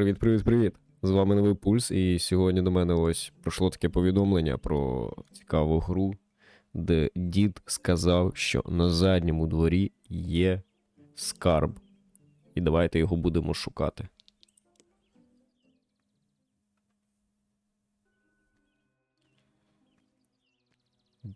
Привіт, привіт, привіт! З вами новий пульс, і сьогодні до мене ось прийшло таке повідомлення про цікаву гру, де дід сказав, що на задньому дворі є скарб. І давайте його будемо шукати.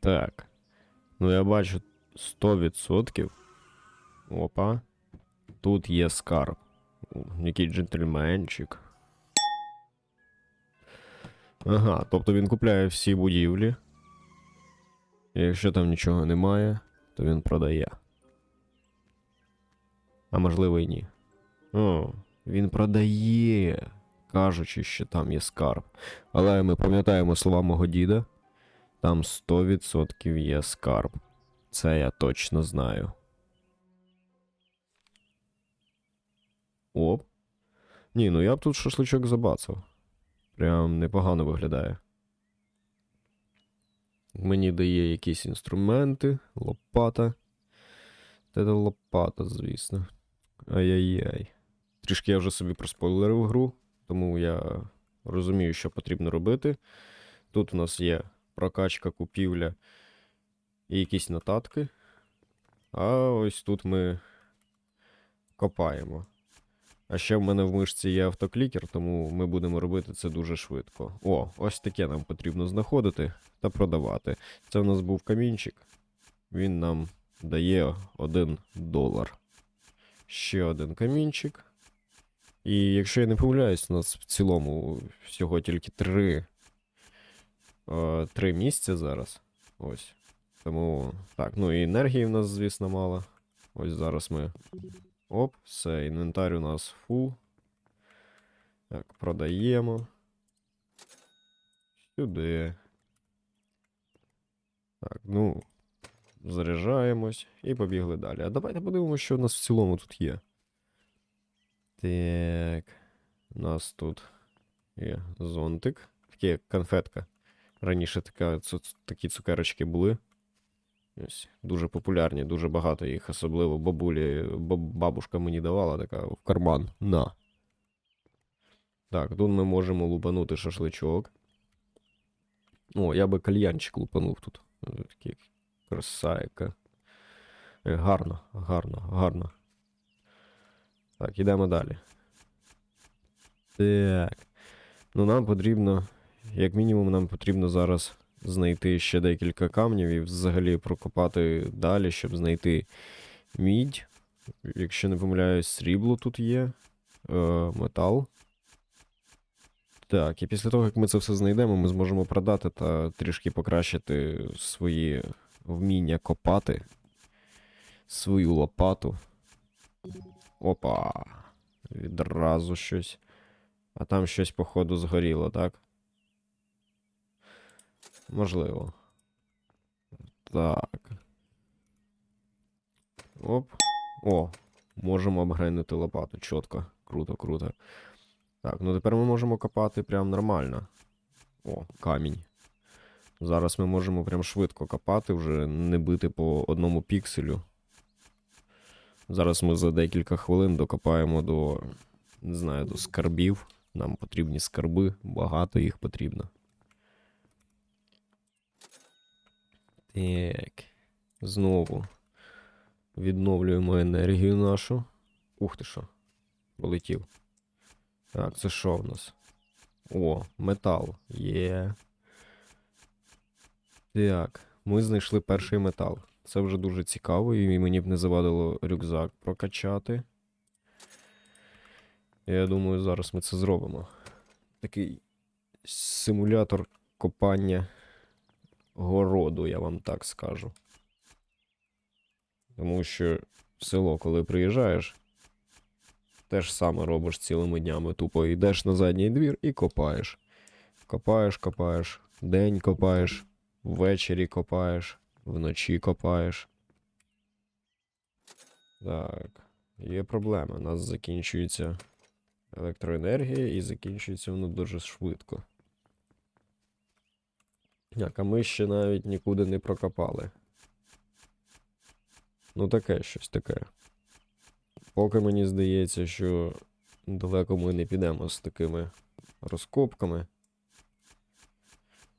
Так. Ну я бачу 100%. Опа. Тут є скарб. Який джентльменчик. Ага, тобто він купляє всі будівлі. І якщо там нічого немає, то він продає. А можливо і ні. О, він продає, кажучи, що там є скарб. Але ми пам'ятаємо слова мого діда. Там 100% є скарб. Це я точно знаю. Оп. Ні, ну я б тут шашличок забацав. Прям непогано виглядає. Мені дає якісь інструменти, лопата. Це лопата, звісно. Ай-яй-яй. Трішки я вже собі проспойлерив гру, тому я розумію, що потрібно робити. Тут у нас є прокачка, купівля і якісь нотатки. А ось тут ми копаємо. А ще в мене в мишці є автоклікер, тому ми будемо робити це дуже швидко. О, ось таке нам потрібно знаходити та продавати. Це в нас був камінчик. Він нам дає 1 долар. Ще один камінчик. І якщо я не помиляюсь, у нас в цілому всього тільки три, е, три місця зараз. Ось. Тому. Так, ну і енергії в нас, звісно, мало. Ось зараз ми Оп, все, інвентар у нас фул. Так, продаємо. Сюди. Так, ну. Заряджаємось і побігли далі. А давайте подивимося, що у нас в цілому тут є. Так. У нас тут є зонтик. Такі як конфетка. Раніше така, такі цукерочки були. Ось, дуже популярні, дуже багато їх, особливо бабулі, бабушка мені давала така в карман. На. Так, тут ми можемо лупанути шашличок. О, я би кальянчик лупанув тут. Такий красайка. Е, Гарно, гарно, гарно. Так, ідемо далі. Так. Ну, нам потрібно, як мінімум, нам потрібно зараз знайти ще декілька камнів і взагалі прокопати далі, щоб знайти мідь. Якщо не помиляюсь, срібло тут є. Е, метал. Так, і після того, як ми це все знайдемо, ми зможемо продати та трішки покращити свої вміння копати. Свою лопату. Опа. Відразу щось. А там щось, походу, згоріло, так? Можливо. Так. Оп. О, можемо обгренити лопату. Чітко. Круто, круто. Так, ну тепер ми можемо копати прям нормально. О, камінь. Зараз ми можемо прям швидко копати, вже не бити по одному пікселю. Зараз ми за декілька хвилин докопаємо до. Не знаю, до скарбів. Нам потрібні скарби, багато їх потрібно. Так. Знову відновлюємо енергію нашу. Ух ти що. Полетів. Так, це що в нас? О, метал. Є. Так, ми знайшли перший метал. Це вже дуже цікаво, і мені б не завадило рюкзак прокачати. Я думаю, зараз ми це зробимо. Такий симулятор копання городу, я вам так скажу. Тому що в село, коли приїжджаєш, те ж саме робиш цілими днями. Тупо йдеш на задній двір і копаєш. Копаєш, копаєш, день копаєш, ввечері копаєш, вночі копаєш. Так, є проблема. У нас закінчується електроенергія і закінчується воно дуже швидко. Так, а ми ще навіть нікуди не прокопали. Ну, таке щось таке. Поки мені здається, що далеко ми не підемо з такими розкопками.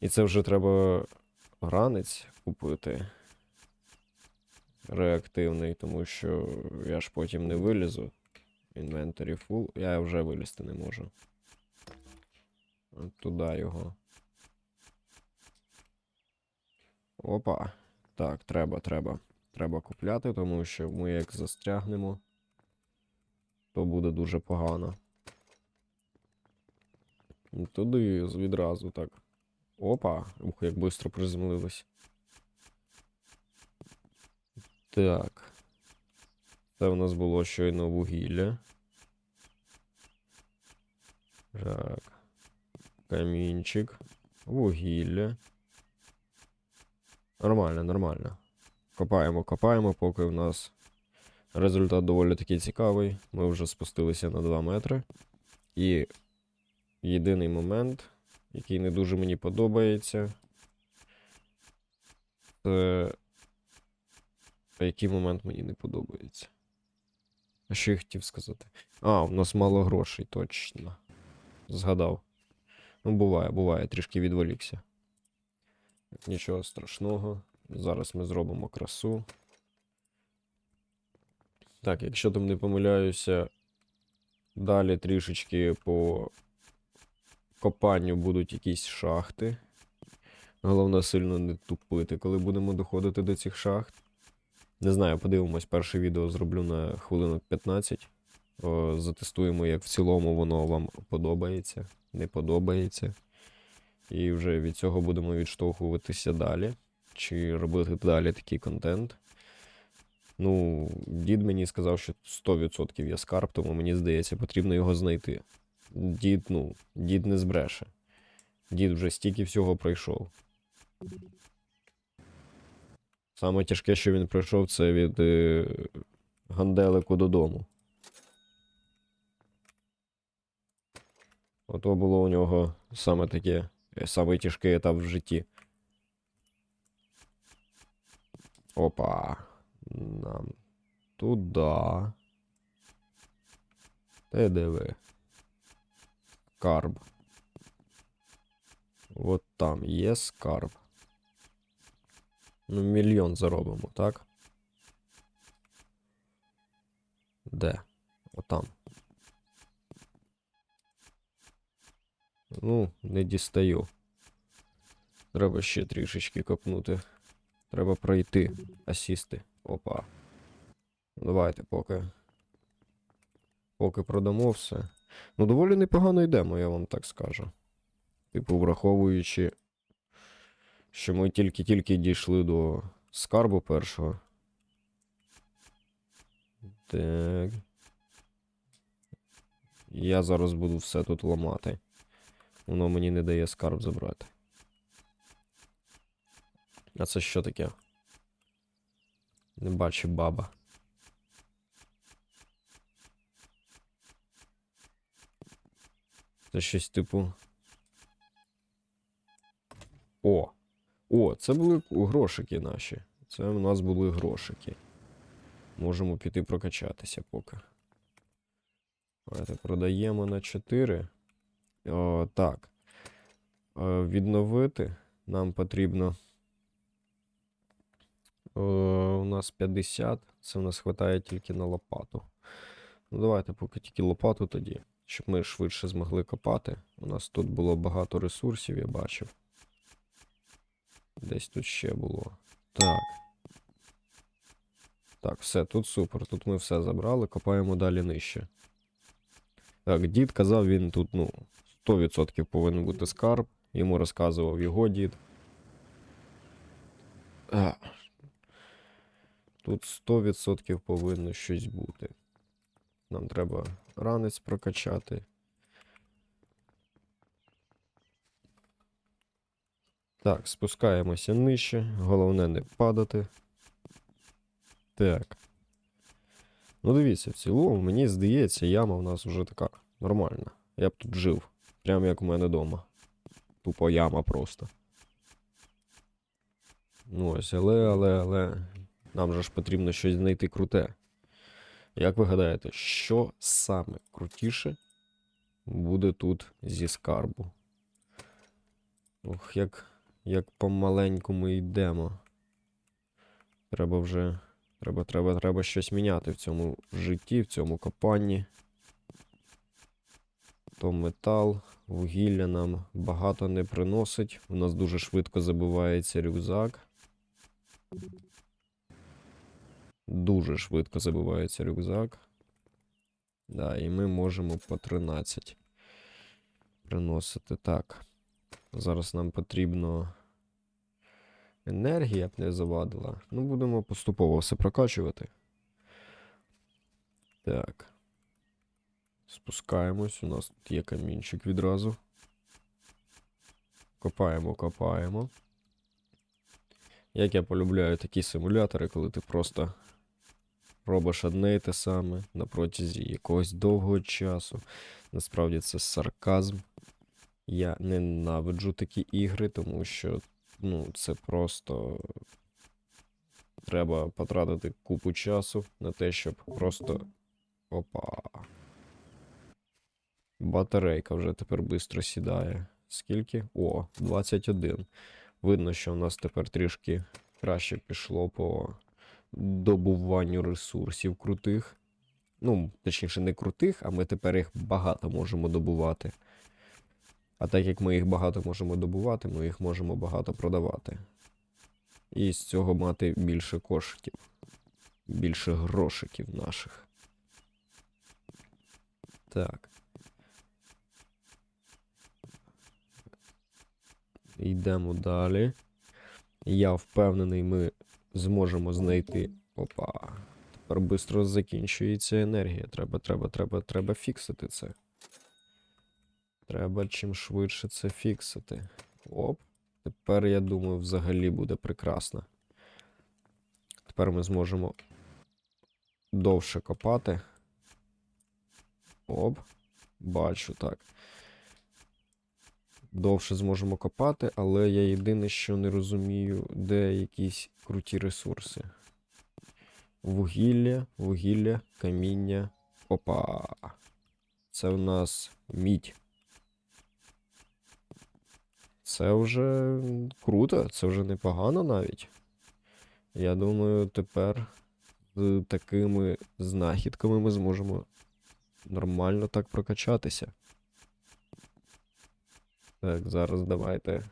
І це вже треба гранець купити. Реактивний, тому що я ж потім не вилізу. Інвентарі фул. Я вже вилізти не можу. От туди його. Опа. Так, треба, треба. Треба купляти, тому що ми як застрягнемо, то буде дуже погано. Ну, Туди відразу так. Опа, ух, як швидко приземлились. Так. Це у нас було щойно вугілля. Так. Камінчик. Вугілля. Нормально, нормально. Копаємо, копаємо, поки в нас результат доволі таки цікавий. Ми вже спустилися на 2 метри. І єдиний момент, який не дуже мені подобається. Це. А який момент мені не подобається? А що я хотів сказати? А, у нас мало грошей, точно. Згадав. Ну, буває, буває, трішки відволікся. Нічого страшного. Зараз ми зробимо красу. Так, якщо там не помиляюся, далі трішечки по копанню будуть якісь шахти. Головне сильно не тупити, коли будемо доходити до цих шахт. Не знаю, подивимось, перше відео зроблю на хвилинок 15. О, затестуємо, як в цілому воно вам подобається, не подобається. І вже від цього будемо відштовхуватися далі. Чи робити далі такий контент. Ну, дід мені сказав, що 100% є скарб, тому мені здається, потрібно його знайти. Дід, ну, дід не збреше. Дід вже стільки всього пройшов. Саме тяжке, що він пройшов, це від е, Ганделику додому. Ото було у нього саме таке, е, саме тяжкий етап в житті. Опа. Нам туди. Ти диви. Скарб. От там є скарб. Ну, мільйон заробимо, так? Де? Отам. Ну, не дістаю. Треба ще трішечки копнути. Треба пройти. Асісти. Опа. Давайте поки. Поки продамо все. Ну, доволі непогано йдемо, я вам так скажу. Типу, враховуючи, що ми тільки-тільки дійшли до скарбу першого. Так. Я зараз буду все тут ламати. Воно мені не дає скарб забрати. А це що таке? Не бачу баба. Це щось типу. О! О, це були грошики наші. Це у нас були грошики. Можемо піти прокачатися поки. Давайте продаємо на 4. О, так. Е, відновити нам потрібно. О, у нас 50. Це в нас вистачає тільки на лопату. Ну, давайте поки тільки лопату тоді, щоб ми швидше змогли копати. У нас тут було багато ресурсів, я бачив. Десь тут ще було. Так. Так, все, тут супер. Тут ми все забрали, копаємо далі нижче. Так, дід казав, він тут, ну, 100% повинен бути скарб. Йому розказував його дід. А. Тут 100% повинно щось бути. Нам треба ранець прокачати. Так, спускаємося нижче. Головне не падати. Так. Ну, дивіться, в цілому, мені здається, яма в нас вже така нормальна. Я б тут жив. Прямо як у мене вдома. Тупо яма просто. Ну ось, але, але, але. Нам же ж потрібно щось знайти круте. Як ви гадаєте, що саме крутіше буде тут зі скарбу? Ох, як, як помаленькому йдемо. Треба вже. Треба, треба, треба щось міняти в цьому житті, в цьому копанні. То метал, вугілля нам багато не приносить. У нас дуже швидко забивається рюкзак. Дуже швидко забивається рюкзак. Да, і ми можемо по 13 приносити. Так. Зараз нам потрібно. Енергія б не завадила. Ну, будемо поступово все прокачувати. Так. Спускаємось. У нас тут є камінчик відразу. Копаємо, копаємо. Як я полюбляю такі симулятори, коли ти просто робиш одне і те саме на протязі якогось довгого часу. Насправді це сарказм. Я ненавиджу такі ігри, тому що ну, це просто треба потратити купу часу на те, щоб просто. Опа. Батарейка вже тепер швидко сідає. Скільки? О, 21. Видно, що в нас тепер трішки краще пішло по добуванню ресурсів крутих. Ну, точніше, не крутих, а ми тепер їх багато можемо добувати. А так як ми їх багато можемо добувати, ми їх можемо багато продавати. І з цього мати більше коштів, більше грошиків наших. Так. Йдемо далі. Я впевнений, ми зможемо знайти. Опа. Тепер швидко закінчується енергія. Треба, треба, треба, треба фіксити це. Треба чим швидше це фіксити. Оп. Тепер, я думаю, взагалі буде прекрасно. Тепер ми зможемо довше копати. Оп. Бачу так. Довше зможемо копати, але я єдине, що не розумію, де якісь круті ресурси. Вугілля, вугілля, каміння. Опа. Це в нас мідь. Це вже круто, це вже непогано навіть. Я думаю, тепер з такими знахідками ми зможемо нормально так прокачатися. Так, зараз давайте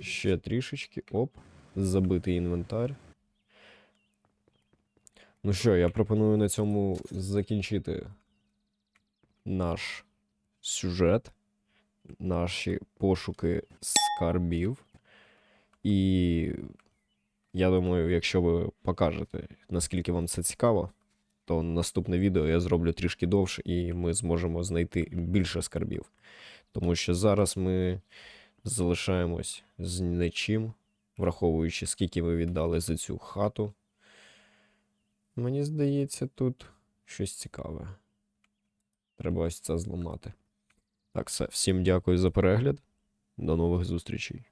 ще трішечки. Оп. Забитий інвентар. Ну що, я пропоную на цьому закінчити наш сюжет, наші пошуки скарбів. І я думаю, якщо ви покажете, наскільки вам це цікаво, то наступне відео я зроблю трішки довше, і ми зможемо знайти більше скарбів. Тому що зараз ми залишаємось з нічим, враховуючи, скільки ми віддали за цю хату. Мені здається, тут щось цікаве. Треба ось це зламати. Так, все. Всім дякую за перегляд. До нових зустрічей.